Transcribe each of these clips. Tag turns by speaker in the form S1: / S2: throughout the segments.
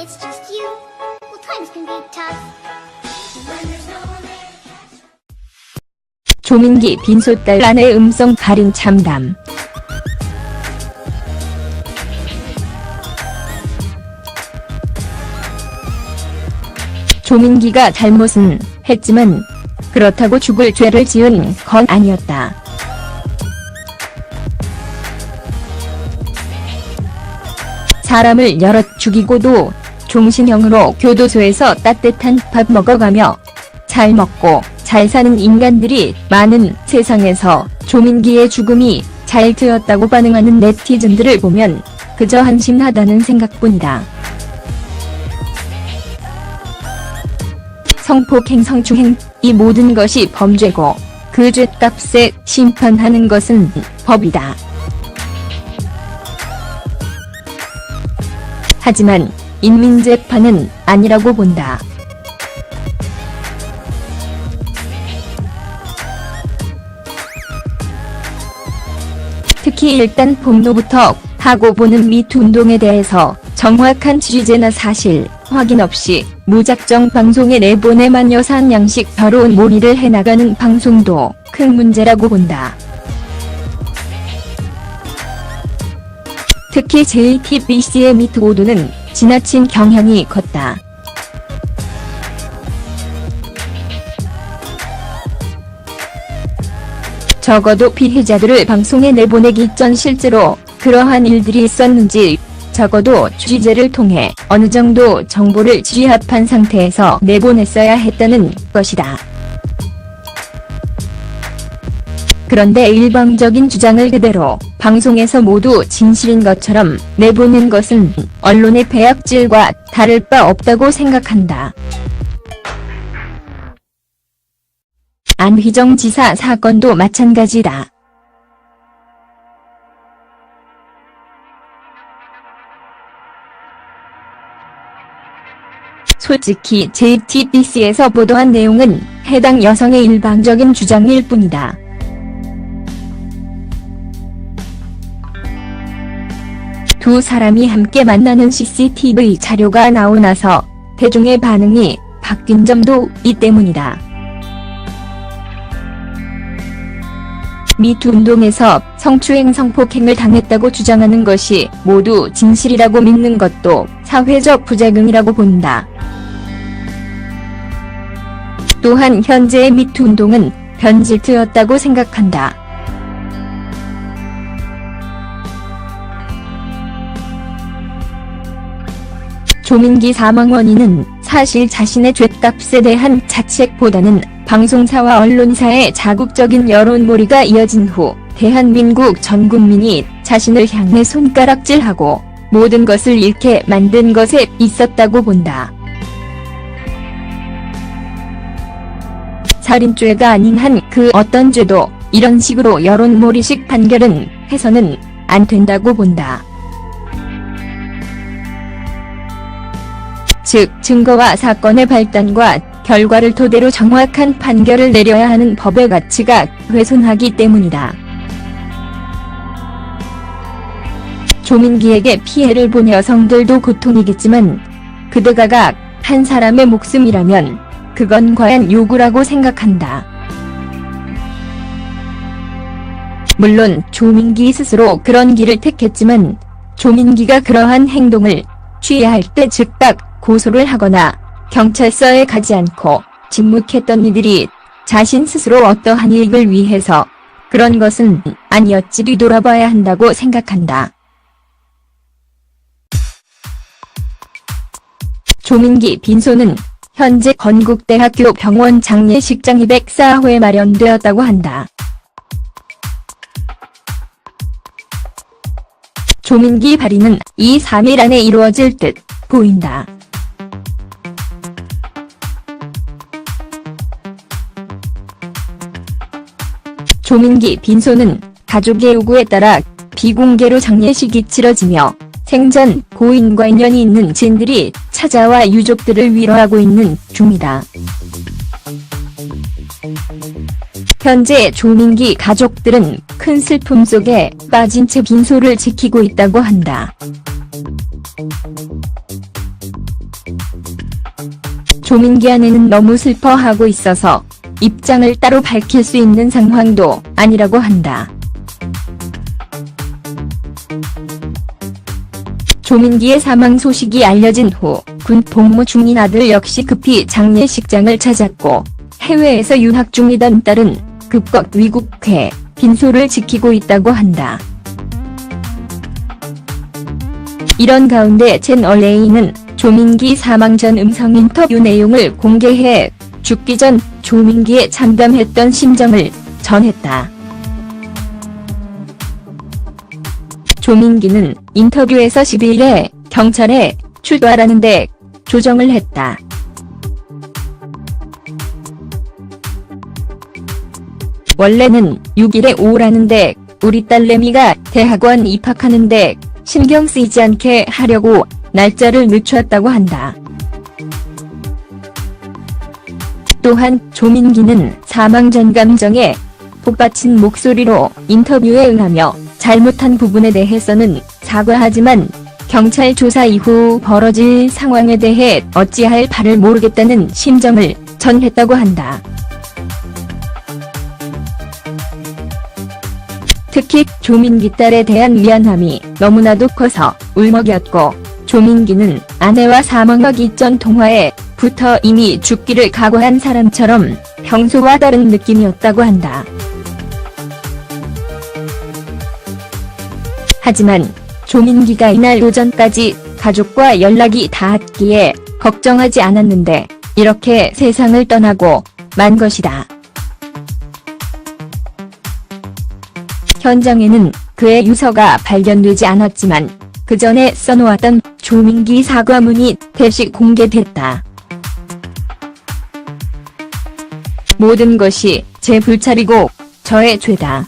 S1: it's just you, well, times can be tough.
S2: 조민기 빈소딸 아내 음성 발인 참담. 조민기가 잘못은 했지만 그렇다고 죽을 죄를 지은 건 아니었다. 사람을 여럿 죽이고도 종신형으로 교도소에서 따뜻한 밥 먹어가며 잘 먹고 잘 사는 인간들이 많은 세상에서 조민기의 죽음이 잘 되었다고 반응하는 네티즌들을 보면 그저 한심하다는 생각뿐이다. 성폭행 성추행 이 모든 것이 범죄고 그 죄값에 심판하는 것은 법이다. 하지만 인민재판은 아니라고 본다. 특히 일단 폭로부터 하고 보는 미투 운동에 대해서 정확한 취재나 사실 확인 없이 무작정 방송에 내보내만 여산 양식 더러운 몰이를 해나가는 방송도 큰 문제라고 본다. 특히 JTBC의 미투 보도는 지나친 경향이 컸다. 적어도 피해자들을 방송에 내보내기 전 실제로 그러한 일들이 있었는지 적어도 취재를 통해 어느 정도 정보를 취합한 상태에서 내보냈어야 했다는 것이다. 그런데 일방적인 주장을 그대로 방송에서 모두 진실인 것처럼 내보낸 것은 언론의 배약질과 다를 바 없다고 생각한다. 안휘정 지사 사건도 마찬가지다. 솔직히 JTBC에서 보도한 내용은 해당 여성의 일방적인 주장일 뿐이다. 두 사람이 함께 만나는 CCTV 자료가 나오고 나서 대중의 반응이 바뀐 점도 이 때문이다. 미투 운동에서 성추행 성폭행을 당했다고 주장하는 것이 모두 진실이라고 믿는 것도 사회적 부작용이라고 본다. 또한 현재의 미투 운동은 변질되었다고 생각한다. 조민기 사망 원인은 사실 자신의 죗값에 대한 자책보다는 방송사와 언론사의 자국적인 여론몰이가 이어진 후 대한민국 전 국민이 자신을 향해 손가락질하고 모든 것을 잃게 만든 것에 있었다고 본다. 살인죄가 아닌 한 그 어떤 죄도 이런 식으로 여론몰이식 판결은 해서는 안 된다고 본다. 즉 증거와 사건의 발단과 결과를 토대로 정확한 판결을 내려야 하는 법의 가치가 훼손하기 때문이다. 조민기에게 피해를 본 여성들도 고통이겠지만 그대가 한 사람의 목숨이라면 그건 과연 요구라고 생각한다. 물론 조민기 스스로 그런 길을 택했지만 조민기가 그러한 행동을 취해야 할 때 즉각 고소를 하거나 경찰서에 가지 않고 침묵했던 이들이 자신 스스로 어떠한 이익을 위해서 그런 것은 아니었지 뒤돌아봐야 한다고 생각한다. 조민기 빈소는 현재 건국대학교 병원 장례식장 204호에 마련되었다고 한다. 조민기 발인은 이 3일 안에 이루어질 듯 보인다. 조민기 빈소는 가족의 요구에 따라 비공개로 장례식이 치러지며 생전 고인과 인연이 있는 진들이 찾아와 유족들을 위로하고 있는 중이다. 현재 조민기 가족들은 큰 슬픔 속에 빠진 채 빈소를 지키고 있다고 한다. 조민기 아내는 너무 슬퍼하고 있어서 입장을 따로 밝힐 수 있는 상황도 아니라고 한다. 조민기의 사망 소식이 알려진 후 군 복무 중인 아들 역시 급히 장례식장을 찾았고 해외에서 유학 중이던 딸은 급것 위국해 빈소를 지키고 있다고 한다. 이런 가운데 채널A는 조민기 사망 전 음성 인터뷰 내용을 공개해 죽기 전 조민기에 참담했던 심정을 전했다. 조민기는 인터뷰에서 12일에 경찰에 출두하라는데 조정을 했다. 원래는 6일에 오라는데 우리 딸 레미가 대학원 입학하는데 신경 쓰이지 않게 하려고 날짜를 늦췄다고 한다. 또한 조민기는 사망 전 감정에 복받친 목소리로 인터뷰에 응하며 잘못한 부분에 대해서는 사과하지만 경찰 조사 이후 벌어질 상황에 대해 어찌할 바를 모르겠다는 심정을 전했다고 한다. 특히 조민기 딸에 대한 미안함이 너무나도 커서 울먹였고 조민기는 아내와 사망하기 전 통화에 부터 이미 죽기를 각오한 사람처럼 평소와 다른 느낌이었다고 한다. 하지만 조민기가 이날 오전까지 가족과 연락이 닿았기에 걱정하지 않았는데 이렇게 세상을 떠나고 만 것이다. 현장에는 그의 유서가 발견되지 않았지만 그 전에 써놓았던 조민기 사과문이 대식 공개됐다. 모든 것이 제 불찰이고 저의 죄다.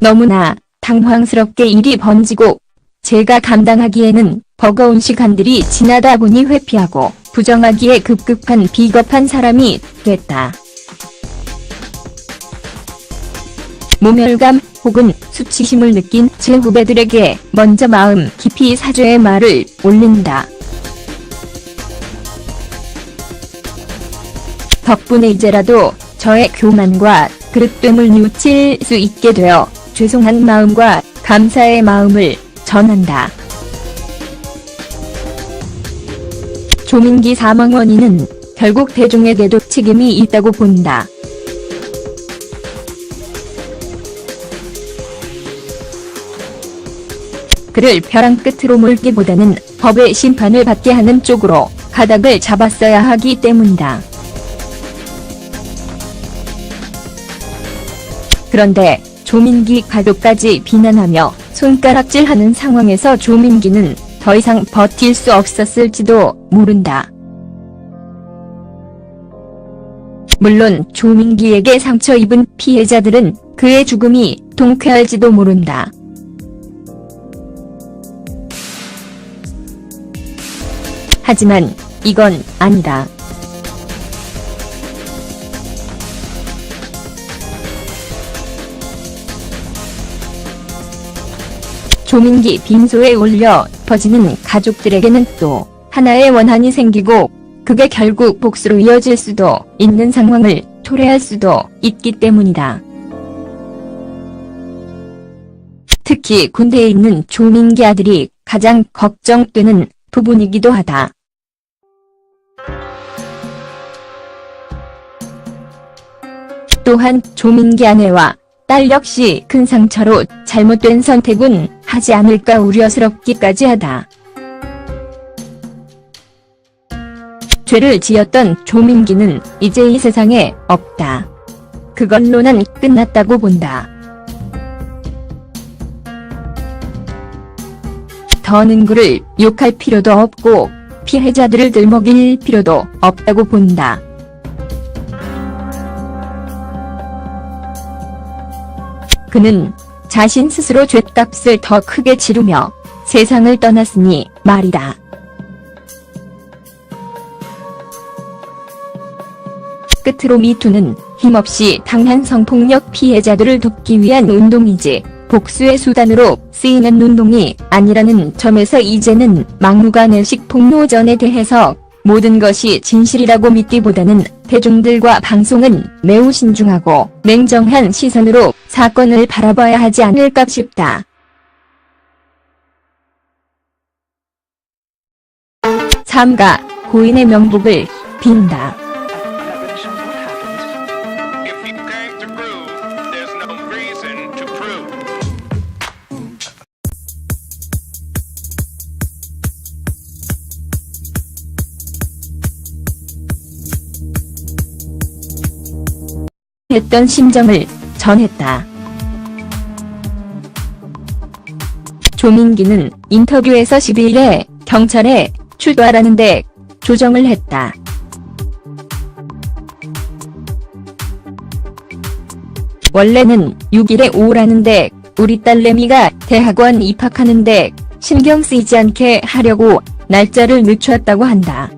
S2: 너무나 당황스럽게 일이 번지고 제가 감당하기에는 버거운 시간들이 지나다 보니 회피하고 부정하기에 급급한 비겁한 사람이 됐다. 모멸감 혹은 수치심을 느낀 제 후배들에게 먼저 마음 깊이 사죄의 말을 올린다. 덕분에 이제라도 저의 교만과 그릇됨을 뉘우칠 수 있게 되어 죄송한 마음과 감사의 마음을 전한다. 조민기 사망 원인은 결국 대중에게도 책임이 있다고 본다. 그를 벼랑 끝으로 몰기보다는 법의 심판을 받게 하는 쪽으로 가닥을 잡았어야 하기 때문이다. 그런데 조민기 가족까지 비난하며 손가락질하는 상황에서 조민기는 더 이상 버틸 수 없었을지도 모른다. 물론 조민기에게 상처 입은 피해자들은 그의 죽음이 통쾌할지도 모른다. 하지만 이건 아니다. 조민기 빈소에 올려 퍼지는 가족들에게는 또 하나의 원한이 생기고 그게 결국 복수로 이어질 수도 있는 상황을 초래할 수도 있기 때문이다. 특히 군대에 있는 조민기 아들이 가장 걱정되는 부분이기도 하다. 또한 조민기 아내와 딸 역시 큰 상처로 잘못된 선택은 하지 않을까 우려스럽기까지 하다. 죄를 지었던 조민기는 이제 이 세상에 없다. 그걸로 난 끝났다고 본다. 더는 그를 욕할 필요도 없고 피해자들을 들먹일 필요도 없다고 본다. 그는 자신 스스로 죗값을 더 크게 치르며 세상을 떠났으니 말이다. 끝으로 미투는 힘없이 당한 성폭력 피해자들을 돕기 위한 운동이지 복수의 수단으로 쓰이는 운동이 아니라는 점에서 이제는 막무가내 식 폭로전에 대해서 모든 것이 진실이라고 믿기보다는 대중들과 방송은 매우 신중하고 냉정한 시선으로 사건을 바라봐야 하지 않을까 싶다. 삼가 고인의 명복을 빈다. 했던 심정을 전했다. 조민기는 인터뷰에서 12일에 경찰에 출두하라는데 조정을 했다. 원래는 6일에 오라는데 우리 딸 레미가 대학원 입학하는데 신경 쓰이지 않게 하려고 날짜를 늦췄다고 한다.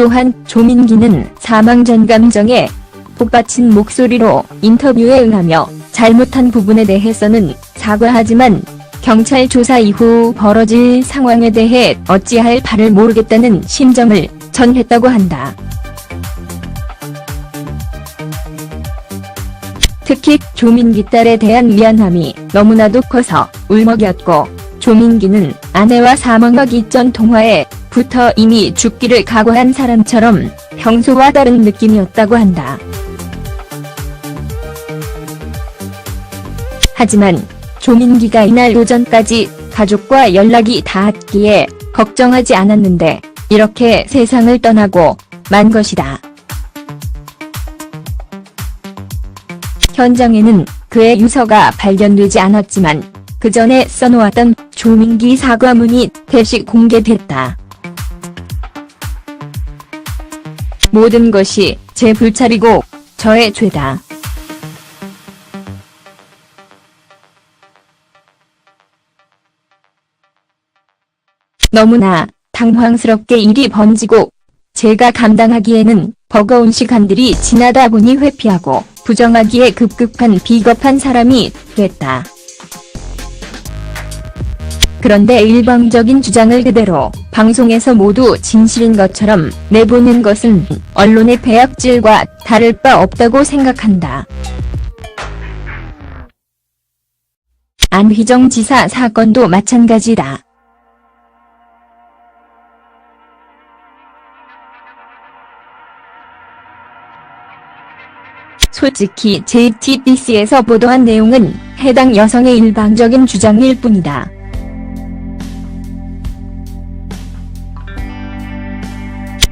S2: 또한 조민기는 사망 전 감정에 복받친 목소리로 인터뷰에 응하며 잘못한 부분에 대해서는 사과하지만 경찰 조사 이후 벌어질 상황에 대해 어찌할 바를 모르겠다는 심정을 전했다고 한다. 특히 조민기 딸에 대한 미안함이 너무나도 커서 울먹였고 조민기는 아내와 사망하기 전 통화에 부터 이미 죽기를 각오한 사람처럼 평소와 다른 느낌이었다고 한다. 하지만 조민기가 이날 오전까지 가족과 연락이 닿았기에 걱정하지 않았는데 이렇게 세상을 떠나고 만 것이다. 현장에는 그의 유서가 발견되지 않았지만 그 전에 써놓았던 조민기 사과문이 대시 공개됐다. 모든 것이 제 불찰이고 저의 죄다. 너무나 당황스럽게 일이 번지고 제가 감당하기에는 버거운 시간들이 지나다 보니 회피하고 부정하기에 급급한 비겁한 사람이 됐다. 그런데 일방적인 주장을 그대로 방송에서 모두 진실인 것처럼 내보낸 것은 언론의 배약질과 다를 바 없다고 생각한다. 안휘정 지사 사건도 마찬가지다. 솔직히 JTBC에서 보도한 내용은 해당 여성의 일방적인 주장일 뿐이다.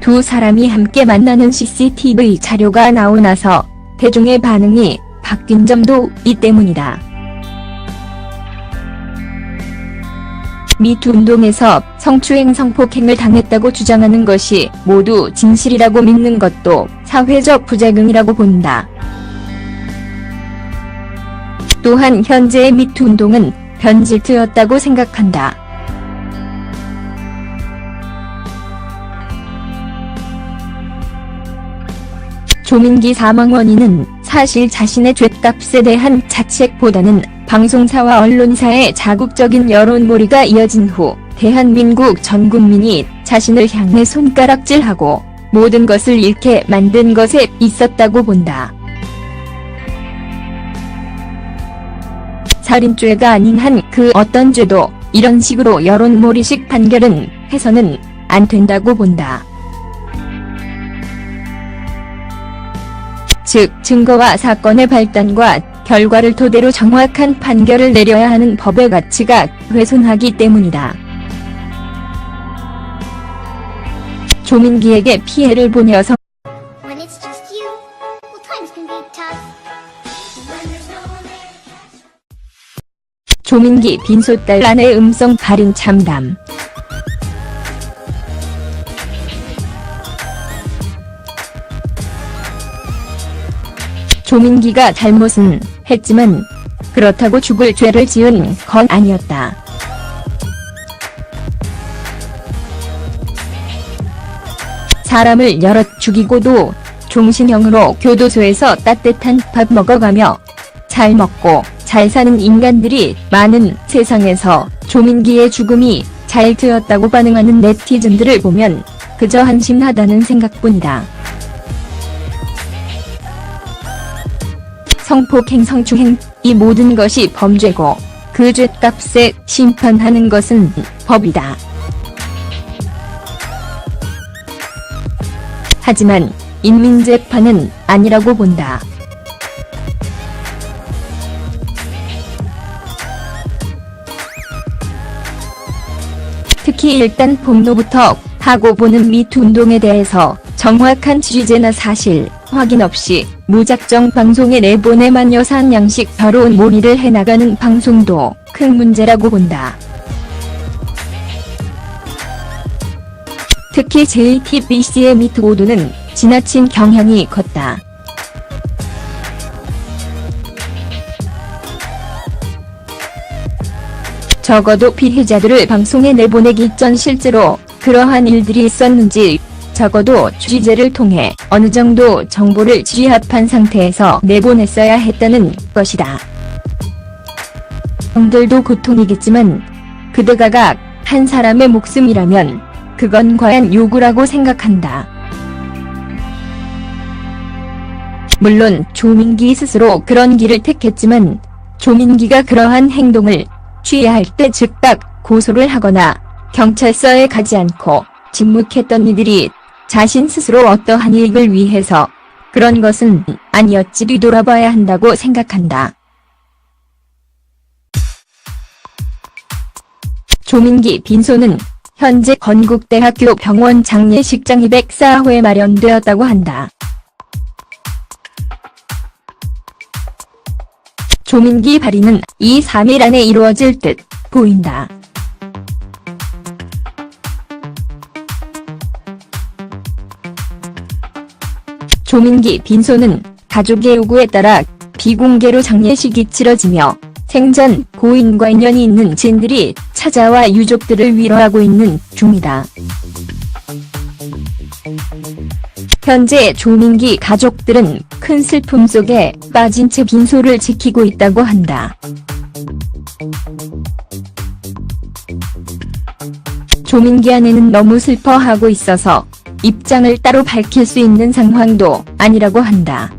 S2: 두 사람이 함께 만나는 CCTV 자료가 나오고 나서 대중의 반응이 바뀐 점도 이 때문이다. 미투 운동에서 성추행 성폭행을 당했다고 주장하는 것이 모두 진실이라고 믿는 것도 사회적 부작용이라고 본다. 또한 현재의 미투 운동은 변질되었다고 생각한다. 조민기 사망 원인은 사실 자신의 죗값에 대한 자책보다는 방송사와 언론사의 자국적인 여론몰이가 이어진 후 대한민국 전 국민이 자신을 향해 손가락질하고 모든 것을 잃게 만든 것에 있었다고 본다. 살인죄가 아닌 한 그 어떤 죄도 이런 식으로 여론몰이식 판결은 해서는 안 된다고 본다. 즉 증거와 사건의 발단과 결과를 토대로 정확한 판결을 내려야 하는 법의 가치가 훼손하기 때문이다. 조민기에게 피해를 본 여성. 조민기 빈소딸 아내 음성 발인 참담 조민기가 잘못은 했지만 그렇다고 죽을 죄를 지은 건 아니었다. 사람을 여럿 죽이고도 종신형으로 교도소에서 따뜻한 밥 먹어가며 잘 먹고 잘 사는 인간들이 많은 세상에서 조민기의 죽음이 잘 되었다고 반응하는 네티즌들을 보면 그저 한심하다는 생각뿐이다. 성폭행 성추행 이 모든 것이 범죄고 그 죄값에 심판하는 것은 법이다. 하지만 인민재판은 아니라고 본다. 특히 일단 본노부터 하고 보는 미투 운동에 대해서 정확한 취재나 사실 확인 없이 무작정 방송에 내보내만 여산 양식 더러운 몰이를 해나가는 방송도 큰 문제라고 본다. 특히 JTBC의 보도는 지나친 경향이 컸다. 적어도 피해자들을 방송에 내보내기 전 실제로 그러한 일들이 있었는지 적어도 취재를 통해 어느 정도 정보를 취합한 상태에서 내보냈어야 했다는 것이다. 형들도 고통이겠지만 그대가 한 사람의 목숨이라면 그건 과연 요구라고 생각한다. 물론 조민기 스스로 그런 길을 택했지만 조민기가 그러한 행동을 취해야 할때 즉각 고소를 하거나 경찰서에 가지 않고 침묵했던 이들이 자신 스스로 어떠한 이익을 위해서 그런 것은 아니었지 뒤돌아봐야 한다고 생각한다. 조민기 빈소는 현재 건국대학교 병원 장례식장 204호에 마련되었다고 한다. 조민기 발의는 2, 3일 안에 이루어질 듯 보인다. 조민기 빈소는 가족의 요구에 따라 비공개로 장례식이 치러지며 생전 고인과 인연이 있는 진들이 찾아와 유족들을 위로하고 있는 중이다. 현재 조민기 가족들은 큰 슬픔 속에 빠진 채 빈소를 지키고 있다고 한다. 조민기 아내는 너무 슬퍼하고 있어서 입장을 따로 밝힐 수 있는 상황도 아니라고 한다.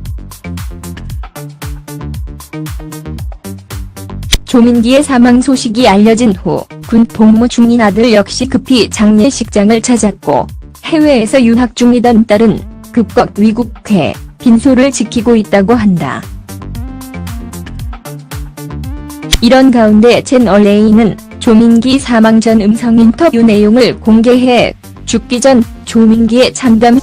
S2: 조민기의 사망 소식이 알려진 후 군 복무 중인 아들 역시 급히 장례식장을 찾았고 해외에서 유학 중이던 딸은 급격 위국해 빈소를 지키고 있다고 한다. 이런 가운데 채널A는 조민기 사망 전 음성 인터뷰 내용을 공개해 죽기 전 조민기의 참담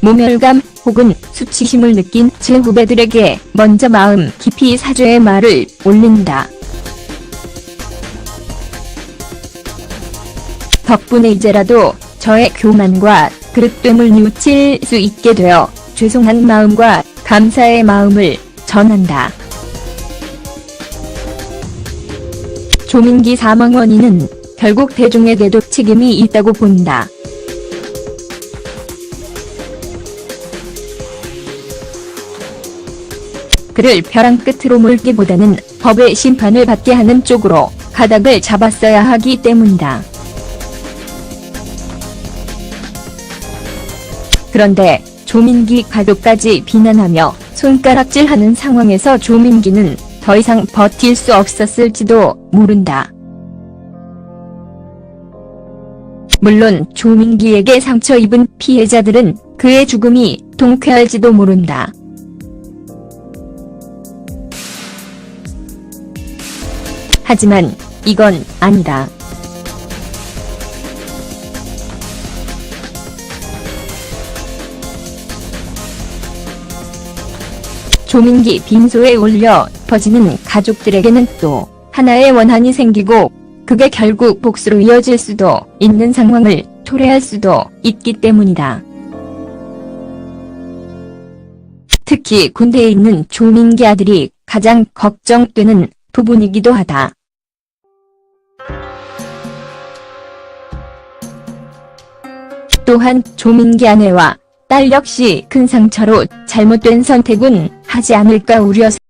S2: 모멸감 혹은 수치심을 느낀 제 후배들에게 먼저 마음 깊이 사죄의 말을 올린다. 덕분에 이제라도 저의 교만과 그릇됨을 뉘우칠 수 있게 되어 죄송한 마음과 감사의 마음을 전한다. 조민기 사망 원인은 결국 대중에게도 책임이 있다고 본다. 그를 벼랑 끝으로 몰기보다는 법의 심판을 받게 하는 쪽으로 가닥을 잡았어야 하기 때문이다. 그런데 조민기 가족까지 비난하며 손가락질하는 상황에서 조민기는 더 이상 버틸 수 없었을지도 모른다. 물론 조민기에게 상처 입은 피해자들은 그의 죽음이 통쾌할지도 모른다. 하지만 이건 아니다. 조민기 빈소에 올려 퍼지는 가족들에게는 또 하나의 원한이 생기고 그게 결국 복수로 이어질 수도 있는 상황을 초래할 수도 있기 때문이다. 특히 군대에 있는 조민기 아들이 가장 걱정되는 부분이기도 하다. 또한 조민기 아내와 딸 역시 큰 상처로 잘못된 선택은 하지 않을까 우려서